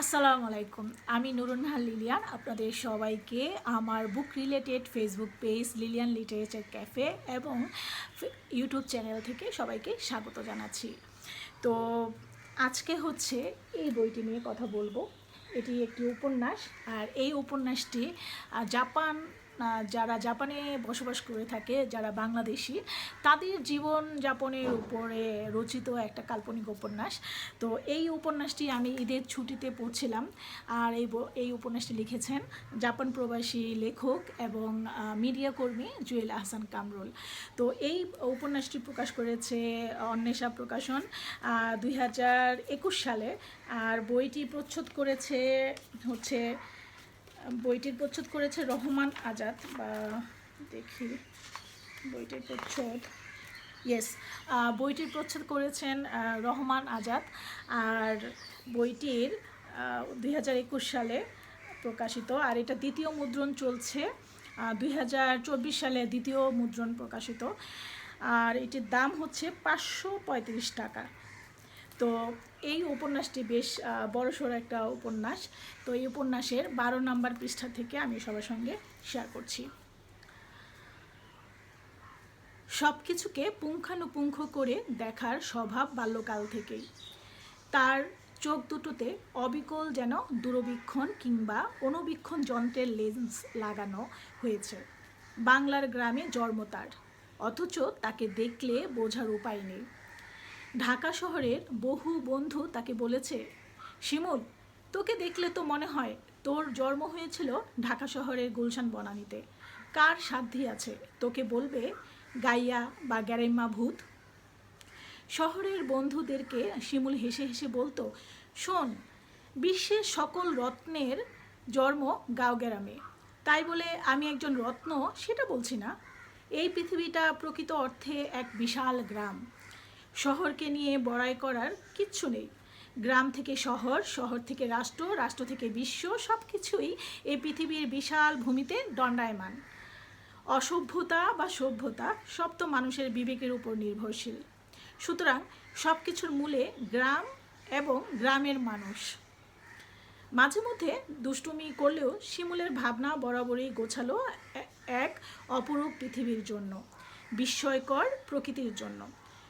আসসালামু আলাইকুম। আমি নুরুনহাল লিলিয়ান, আপনাদের সবাইকে আমার book related Facebook page Lillian literature cafe এবং ইউটিউব চ্যানেল থেকে সবাইকে স্বাগত জানাচ্ছি। তো আজকে হচ্ছে এই বইটি নিয়ে কথা বলব। এটি একটি উপন্যাস আর এই উপন্যাসটি জাপান যারা জাপানে বসবাস করে থাকে, যারা বাংলাদেশি, তাদের জীবন যাপনের উপরে রচিত একটা কাল্পনিক উপন্যাস। তো এই উপন্যাসটি আমি ঈদের ছুটিতে পড়ছিলাম আর এই এই উপন্যাসটি লিখেছেন জাপান প্রবাসী লেখক এবং মিডিয়া কর্মী জুয়েল আহসান কামরুল। তো এই উপন্যাসটি প্রকাশ করেছে অন্বেষা প্রকাশন দুই হাজার একুশ সালে। আর বইটি প্রচ্ছদ করেছে হচ্ছে বইটির প্রচ্ছদ করেছে রহমান আজাদ, বা দেখি, বইটির প্রচ্ছদ ইয়েস বইটির প্রচ্ছদ করেছেন রহমান আজাদ, আর বইটির দুই হাজার একুশ সালে প্রকাশিত, আর এটা দ্বিতীয় মুদ্রণ চলছে দুই হাজার চব্বিশ সালে দ্বিতীয় মুদ্রণ প্রকাশিত, আর এটির দাম হচ্ছে পাঁচশো পঁয়ত্রিশ টাকা। তো এই উপন্যাসটি বেশ বড়সড় একটা উপন্যাস। তো এই উপন্যাসের বারো নম্বর পৃষ্ঠা থেকে আমি সবার সঙ্গে শেয়ার করছি। সব কিছুকে পুঙ্খানুপুঙ্খ করে দেখার স্বভাব বাল্যকাল থেকেই। তার চোখ দুটোতে অবিকল যেন দূরবীক্ষণ কিংবা অনুবীক্ষণ যন্ত্রের লেন্স লাগানো হয়েছে। বাংলার গ্রামে জন্ম তার, অথচ তাকে দেখলে বোঝার উপায় নেই। ঢাকা শহরের বহু বন্ধু তাকে বলেছে, শিমুল, তোকে দেখলে তো মনে হয় তোর জন্ম হয়েছিল ঢাকা শহরের গুলশান বনানীতে। কার সাধ্যি আছে? তোকে বলবে গাইয়া বা গ্যারেম্মা ভূত? শহরের বন্ধুদেরকে শিমুল হেসে হেসে বলতো, শোন, বিশ্বের সকল রত্নের জন্ম গাঁওগ্রামে তাই বলে আমি একজন রত্ন, সেটা বলছি না। এই পৃথিবীটা প্রকৃত অর্থে এক বিশাল গ্রাম। শহরকে নিয়ে বড়াই করার কিচ্ছু নেই। গ্রাম থেকে শহর শহর থেকে রাষ্ট্র রাষ্ট্র থেকে বিশ্ব সব কিছুই এই পৃথিবীর বিশাল ভূমিতে দণ্ডায়মান। অসভ্যতা বা সভ্যতা সব তো মানুষের বিবেকের উপর নির্ভরশীল। সুতরাং সব কিছুর মূলে গ্রাম এবং গ্রামের মানুষ। মাঝে মধ্যে দুষ্টুমি করলেও শিমুলের ভাবনা বরাবরই গোছালো এক অপরূপ পৃথিবীর জন্য, বিস্ময়কর প্রকৃতির জন্য।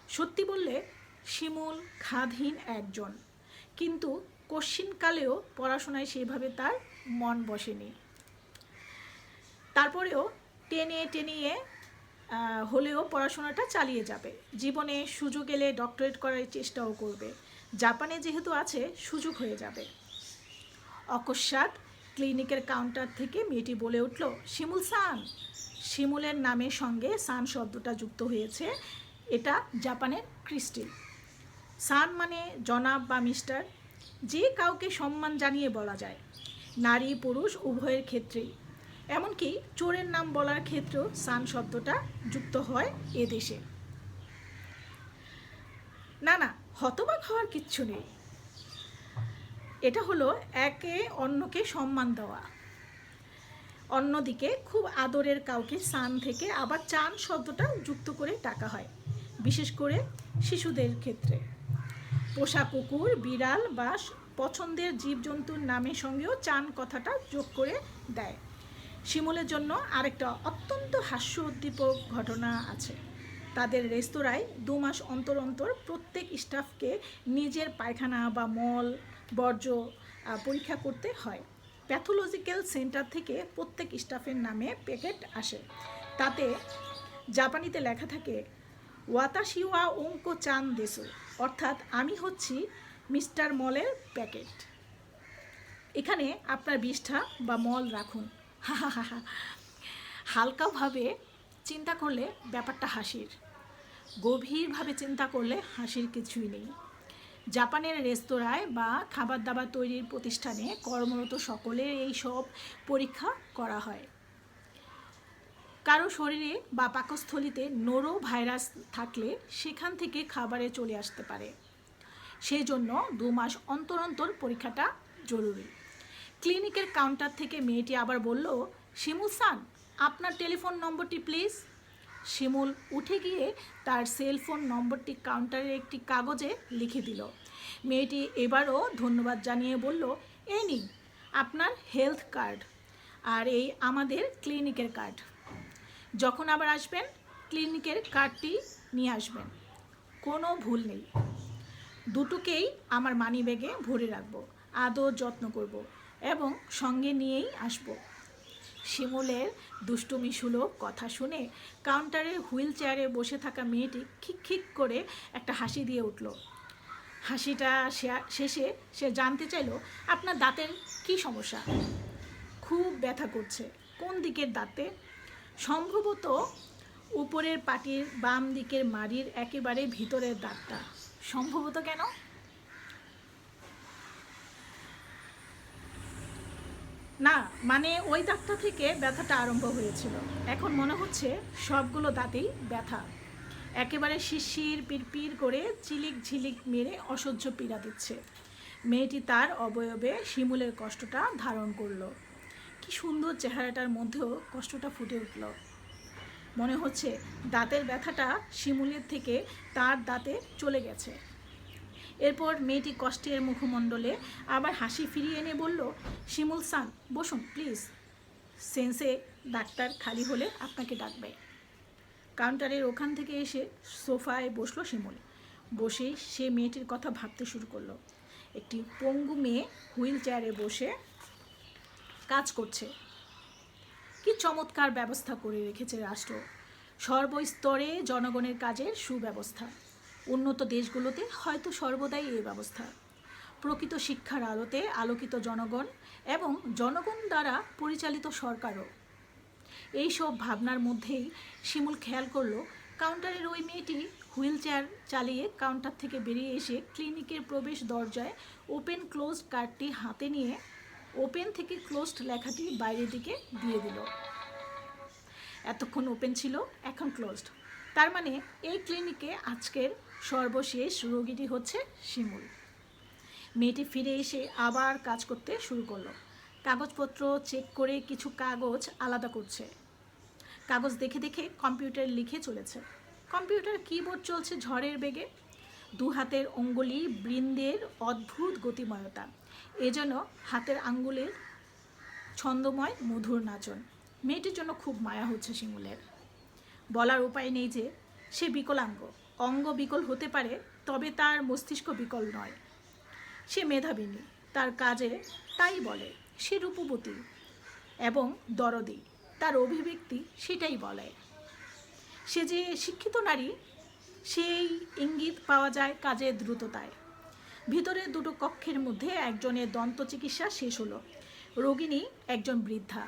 সত্যি বললে, শিমুল খাদহীন একজন। কিন্তু কশ্চিনকালেও পড়াশোনায় সেইভাবে তার মন বসেনি। তারপরেও টেনে টেনিয়ে হলেও পড়াশোনাটা চালিয়ে যাবে। জীবনে সুযোগ এলে ডক্টরেট করার চেষ্টাও করবে। জাপানে যেহেতু আছে, সুযোগ হয়ে যাবে। অকস্মাৎ ক্লিনিকের কাউন্টার থেকে মেয়েটি বলে উঠল, শিমুল সান! শিমুলের নামের সঙ্গে সান শব্দটা যুক্ত হয়েছে। এটা জাপানের ক্রিস্টিল। সান মানে জনাব বা মিস্টার, যে কাউকে সম্মান জানিয়ে বলা যায়। নারী, পুরুষ, উভয়ের ক্ষেত্রেই। এমনকি চোরের নাম বলার ক্ষেত্রেও সান শব্দটা যুক্ত হয় এ দেশে। না না, হতবাক হওয়ার কিচ্ছু নেই। এটা হলো একে অন্যকে সম্মান দেওয়া। অন্যদিকে খুব আদরের কাউকে সান থেকে আবার চান শব্দটা যুক্ত করে টাকা হয়। বিশেষ করে শিশুদের ক্ষেত্রে। পোষা কুকুর, বিড়াল বা পছন্দের জীবজন্তুর নামের সঙ্গেও চান কথাটা যোগ করে দেয়। শিমুলের জন্য আরেকটা অত্যন্ত হাস্য উদ্দীপক ঘটনা আছে। তাদের রেস্তোরাঁয় দু মাস অন্তর অন্তর প্রত্যেক স্টাফকে নিজের পায়খানা বা মল, বর্জ্য পরীক্ষা করতে হয়। প্যাথোলজিক্যাল সেন্টার থেকে প্রত্যেক স্টাফের নামে প্যাকেট আসে। তাতে জাপানিতে লেখা থাকে ওয়াতাশিওয়া অঙ্ক চান দেশো অর্থাৎ আমি হচ্ছি মিস্টার মলের প্যাকেট। এখানে আপনার বিষ্ঠা বা মল রাখুন। হালকাভাবে চিন্তা করলে ব্যাপারটা হাসির। গভীরভাবে চিন্তা করলে হাসির কিছুই নেই। জাপানের রেস্তোরাঁয় বা খাবার দাবার তৈরির প্রতিষ্ঠানে কর্মরত সকলের এই সব পরীক্ষা করা হয়। কারও শরীরে বা পাকস্থলিতে নোরো ভাইরাস থাকলে সেখান থেকে খাবারে চলে আসতে পারে। সেই জন্য দু মাস অন্তর অন্তর পরীক্ষাটা জরুরি। ক্লিনিকের কাউন্টার থেকে মেয়েটি আবার বলল, শিমুল সান, আপনার টেলিফোন নম্বরটি প্লিজ। শিমুল উঠে গিয়ে তার সেল ফোন নম্বরটি কাউন্টারের একটি কাগজে লিখে দিল। মেয়েটি এবারও ধন্যবাদ জানিয়ে বলল, এই নিন, আপনার হেলথ কার্ড আর এই আমাদের ক্লিনিকের কার্ড। যখন আবার আসবেন, ক্লিনিকের কার্ডটি নিয়ে আসবেন। কোনো ভুল নেই। দুটোকেই আমার মানি ব্যাগে ভরে রাখব আদর যত্ন করব এবং সঙ্গে নিয়েই আসব। শিমুলের দুষ্টুমি সুলভ কথা শুনে কাউন্টারে হুইল চেয়ারে বসে থাকা মেয়েটি খিক খিক করে একটা হাসি দিয়ে উঠল। হাসিটা শেষে সে জানতে চাইলো, আপনার দাঁতের কি সমস্যা? খুব ব্যথা করছে। কোন দিকের দাঁতে? সম্ভবত উপরের পাটির বাম দিকের মাড়ির একেবারে ভিতরের দাঁতটা সম্ভবত কেন? না মানে ওই দাঁতটা থেকে ব্যথাটা আরম্ভ হয়েছিল। এখন মনে হচ্ছে সবগুলো দাঁতেই ব্যথা। একেবারে শিরশির, পিরপির করে চিলিক ঝিলিক মেরে অসহ্য পীড়া দিচ্ছে। মেয়েটি তার অবয়বে শিমুলের কষ্টটা ধারণ করল। কি সুন্দর চেহারাটার মধ্যেও কষ্টটা ফুটে উঠল। মনে হচ্ছে দাঁতের ব্যথাটা শিমুলের থেকে তার দাঁতে চলে গেছে। এরপর মেয়েটি কষ্টের মুখমণ্ডলে আবার হাসি ফিরিয়ে এনে বলল, শিমুল সান, বসুন, প্লিজ। সেন্সে ডাক্তার খালি হলে আপনাকে ডাকবে। কাউন্টারের ওখান থেকে এসে সোফায় বসল শিমুল। বসেই সে মেয়েটির কথা ভাবতে শুরু করল। একটি পঙ্গু মেয়ে হুইল চেয়ারে বসে কাজ করছে। কি চমৎকার ব্যবস্থা করে রেখেছে রাষ্ট্র। সর্বস্তরে জনগণের কাজের সুব্যবস্থা। উন্নত দেশগুলোতে হয়তো সর্বদাই এই ব্যবস্থা। প্রকৃত শিক্ষার আলোতে আলোকিত জনগণ এবং জনগণ দ্বারা পরিচালিত সরকারও। এই সব ভাবনার মধ্যেই শিমুল খেয়াল করল, কাউন্টারের ওই মেয়েটি হুইল চেয়ার চালিয়ে কাউন্টার থেকে বেরিয়ে এসে ক্লিনিকের প্রবেশ দরজায় ওপেন ক্লোজ কার্ডটি হাতে নিয়ে ওপেন থেকে ক্লোজড লেখাটি বাইরের দিকে দিয়ে দিল। এতক্ষণ ওপেন ছিল, এখন ক্লোজড। তার মানে এই ক্লিনিকে আজকের সর্বশেষ রোগীটি হচ্ছে শিমুল। মেয়েটি ফিরে এসে আবার কাজ করতে শুরু করল। কাগজপত্র চেক করে কিছু কাগজ আলাদা করছে। কাগজ দেখে দেখে কম্পিউটার লিখে চলেছে। কম্পিউটার কিবোর্ড চলছে ঝড়ের বেগে। দু হাতের অঙ্গুলি বৃন্দের অদ্ভুত গতিময়তা। এজন্য হাতের আঙ্গুলের ছন্দময় মধুর নাচন। মেয়েটির জন্য খুব মায়া হচ্ছে শিমুলের। বলার উপায় নেই যে সে বিকলাঙ্গ। অঙ্গ বিকল হতে পারে, তবে তার মস্তিষ্ক বিকল নয়। সে মেধাবিনী, তার কাজে তাই বলে, সে রূপবতী এবং দরদি। তার অভিব্যক্তি সেটাই বলে। সে যে শিক্ষিত নারী সেই ইঙ্গিত পাওয়া যায় কাজের দ্রুততায়। ভিতরের দুটো কক্ষের মধ্যে একজনের দন্ত চিকিৎসা শেষ হলো। রোগিণী একজন বৃদ্ধা।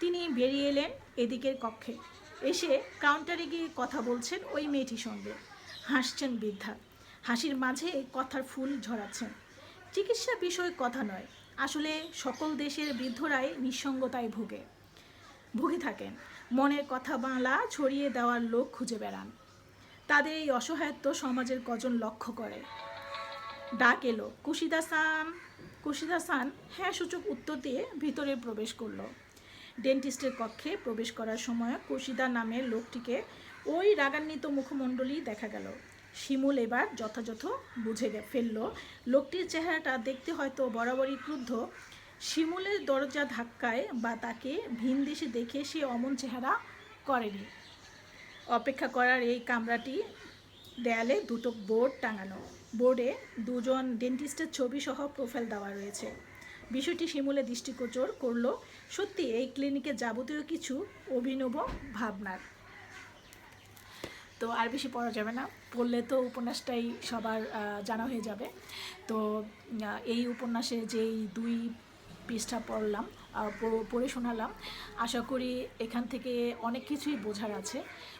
তিনি বেরিয়ে এলেন এদিকের কক্ষে। এসে কাউন্টারে গিয়ে কথা বলছেন ওই মেয়েটির সঙ্গে। হাসছেন বৃদ্ধা। হাসির মাঝে কথার ফুল ঝরাচ্ছেন। চিকিৎসা বিষয়ে কথা নয়। আসলে সকল দেশের বৃদ্ধরাই নিঃসঙ্গতায় ভুগে। ভুগে থাকেন। মনের কথা বাংলা ছড়িয়ে দেওয়ার লোক খুঁজে বেড়ান। তাদের এই অসহায়ত্ব সমাজের কজন লক্ষ্য করে? ডাক এলো, কুশিদা সান কুশিদা সান। হ্যাঁ সূচক উত্তর দিয়ে ভিতরে প্রবেশ করল। ডেন্টিস্টের কক্ষে প্রবেশ করার সময় কুশিদা নামের লোকটিকে ওই রাগান্বিত মুখমণ্ডলী দেখা গেল। শিমুল এবার যথাযথ বুঝে ফেলল। লোকটির চেহারাটা দেখতে হয়তো বরাবরই ক্রুদ্ধ। শিমুলের দরজা ধাক্কায় বা তাকে ভিন দেশে দেখে সে অমন চেহারা করেনি। অপেক্ষা করার এই কামরাটি দেয়ালে দুটো বোর্ড টাঙানো। বোর্ডে দুজন ডেন্টিস্টের ছবি সহ প্রোফাইল দেওয়া রয়েছে। বিষয়টি শিমুলে দৃষ্টিগোচর করল, সত্যি এই ক্লিনিকে যাবতীয় কিছু অভিনব ভাবনার। তো আর বেশি পড়া যাবে না, পড়লে তো উপন্যাসটাই সবার জানা হয়ে যাবে। তো এই উপন্যাসে যেই দুই পৃষ্ঠা পড়লাম পড়ে শোনালাম। আশা করি এখান থেকে অনেক কিছুই বোঝার আছে।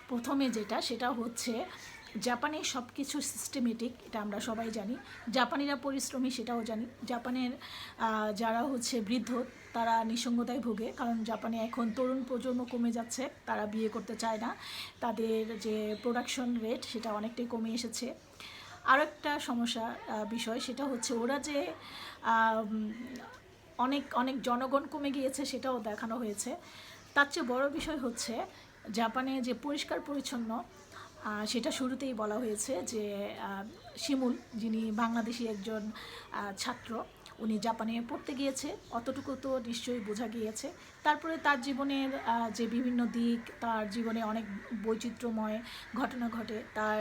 প্রথমে যেটা, সেটা হচ্ছে জাপানে সব কিছু সিস্টেমেটিক এটা আমরা সবাই জানি। জাপানিরা পরিশ্রমী, সেটাও জানি। জাপানের যারা হচ্ছে বৃদ্ধ, তারা নিঃসঙ্গতায় ভোগে। কারণ জাপানে এখন তরুণ প্রজন্ম কমে যাচ্ছে, তারা বিয়ে করতে চায় না। তাদের যে প্রোডাকশন রেট সেটা অনেকটাই কমে এসেছে। আরও একটা সমস্যা বিষয়, সেটা হচ্ছে ওরা যে অনেক অনেক জনগণ কমে গিয়েছে, সেটাও দেখানো হয়েছে। তার চেয়ে বড় বিষয় হচ্ছে, জাপানে যে পরিষ্কার পরিচ্ছন্ন সেটা শুরুতেই বলা হয়েছে যে শিমুল, যিনি বাংলাদেশি একজন ছাত্র, উনি জাপানে পড়তে গিয়েছে, অতটুকু তো নিশ্চয়ই বোঝা গিয়েছে। তারপরে তার জীবনের যে বিভিন্ন দিক, তার জীবনে অনেক বৈচিত্র্যময় ঘটনা ঘটে। তার,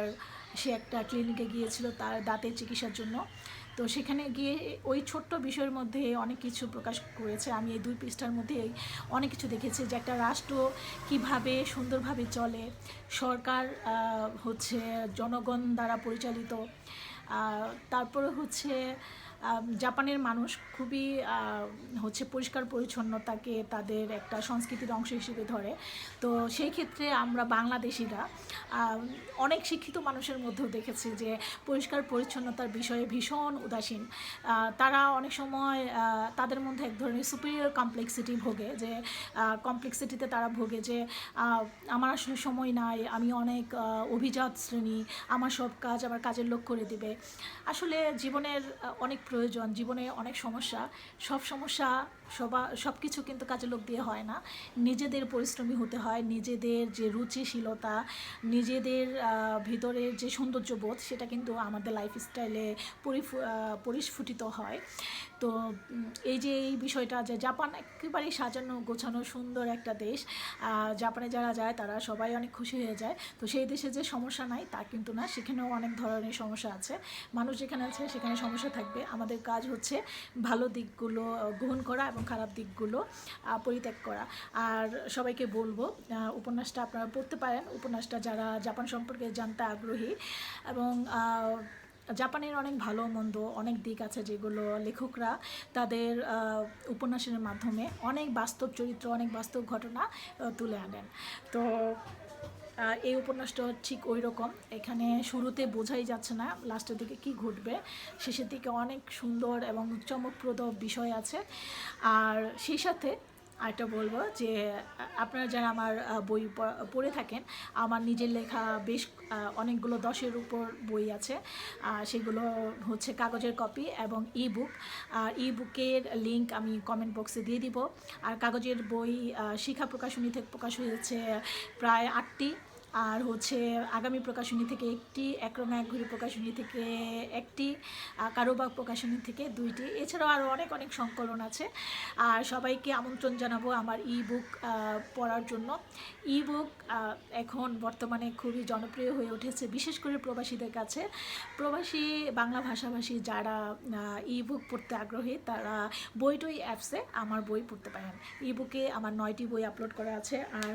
সে একটা ক্লিনিকে গিয়েছিল, তার দাঁতের চিকিৎসার জন্য। তো সেখানে গিয়ে ওই ছোট্ট বিষয়ের মধ্যে অনেক কিছু প্রকাশ করেছে। আমি এই দুই পৃষ্ঠার মধ্যে অনেক কিছু দেখেছি যে একটা রাষ্ট্র কীভাবে সুন্দরভাবে চলে। সরকার হচ্ছে জনগণ দ্বারা পরিচালিত। তারপরে হচ্ছে জাপানের মানুষ খুবই হচ্ছে পরিষ্কার পরিচ্ছন্নতাকে তাদের একটা সংস্কৃতির অংশ হিসেবে ধরে। তো সেই ক্ষেত্রে আমরা বাংলাদেশিরা অনেক শিক্ষিত মানুষের মধ্যেও দেখেছি যে পরিষ্কার পরিচ্ছন্নতার বিষয়ে ভীষণ উদাসীন। তারা অনেক সময় তাদের মধ্যে এক ধরনের সুপিরিয়র কমপ্লেক্সিটি ভোগে যে কমপ্লেক্সিটিতে তারা ভোগে যে আমার আসলে সময় নাই, আমি অনেক অভিজাত শ্রেণি, আমার সব কাজ আমার কাজের লোক করে দিবে। আসলে জীবনের অনেক প্রয়োজন জীবনে অনেক সমস্যা সব সমস্যা সবা সব কিছু কিন্তু কাজের লোক দিয়ে হয় না। নিজেদের পরিশ্রমী হতে হয়, নিজেদের যে রুচিশীলতা, নিজেদের ভিতরের যে সৌন্দর্যবোধ, সেটা কিন্তু আমাদের লাইফস্টাইলে পরিস্ফুটিত হয়। তো এই যে এই বিষয়টা যে জাপান একেবারেই সাজানো, গোছানো সুন্দর একটা দেশ জাপানে যারা যায়, তারা সবাই অনেক খুশি হয়ে যায়। তো সেই দেশে যে সমস্যা নাই, তা কিন্তু না, সেখানেও অনেক ধরনের সমস্যা আছে। মানুষ যেখানে আছে, সেখানে সমস্যা থাকবে। আমাদের কাজ হচ্ছে ভালো দিকগুলো গ্রহণ করা এবং খারাপ দিকগুলো পরিত্যাগ করা। আর সবাইকে বলব উপন্যাসটা আপনারা পড়তে পারেন। উপন্যাসটা যারা জাপান সম্পর্কে জানতে আগ্রহী এবং জাপানের অনেক ভালো মন্দ অনেক দিক আছে যেগুলো লেখকরা তাদের উপন্যাসের মাধ্যমে অনেক বাস্তব চরিত্র, অনেক বাস্তব ঘটনা তুলে আনেন। তো এই উপন্যাসটা ঠিক ওই রকম এখানে শুরুতে বোঝাই যাচ্ছে না লাস্টের দিকে কি ঘটবে। শেষের দিকে অনেক সুন্দর এবং চমকপ্রদ বিষয় আছে। আর সেই সাথে আরেকটা বলব যে, আপনারা যারা আমার বই পড়ে থাকেন, আমার নিজের লেখা বেশ অনেকগুলো দশের উপর বই আছে। সেগুলো হচ্ছে কাগজের কপি এবং ই বুক আর ই বুকের লিঙ্ক আমি কমেন্ট বক্সে দিয়ে দিব। আর কাগজের বই শিখা প্রকাশনী থেকে প্রকাশ হয়েছে প্রায় আটটি। আর হচ্ছে আগামী প্রকাশনী থেকে একটি, একরঙা এক ঘুরি প্রকাশনী থেকে একটি কারোবাগ প্রকাশনী থেকে দুইটি। এছাড়াও আরও অনেক অনেক সংকলন আছে। আর সবাইকে আমন্ত্রণ জানাব আমার ই বুক পড়ার জন্য। ই বুক এখন বর্তমানে খুবই জনপ্রিয় হয়ে উঠেছে, বিশেষ করে প্রবাসীদের কাছে। প্রবাসী বাংলা ভাষাভাষী যারা ই বুক পড়তে আগ্রহী, তারা বইটই অ্যাপসে আমার বই পড়তে পারেন। ই বুকে আমার নয়টি বই আপলোড করা আছে, আর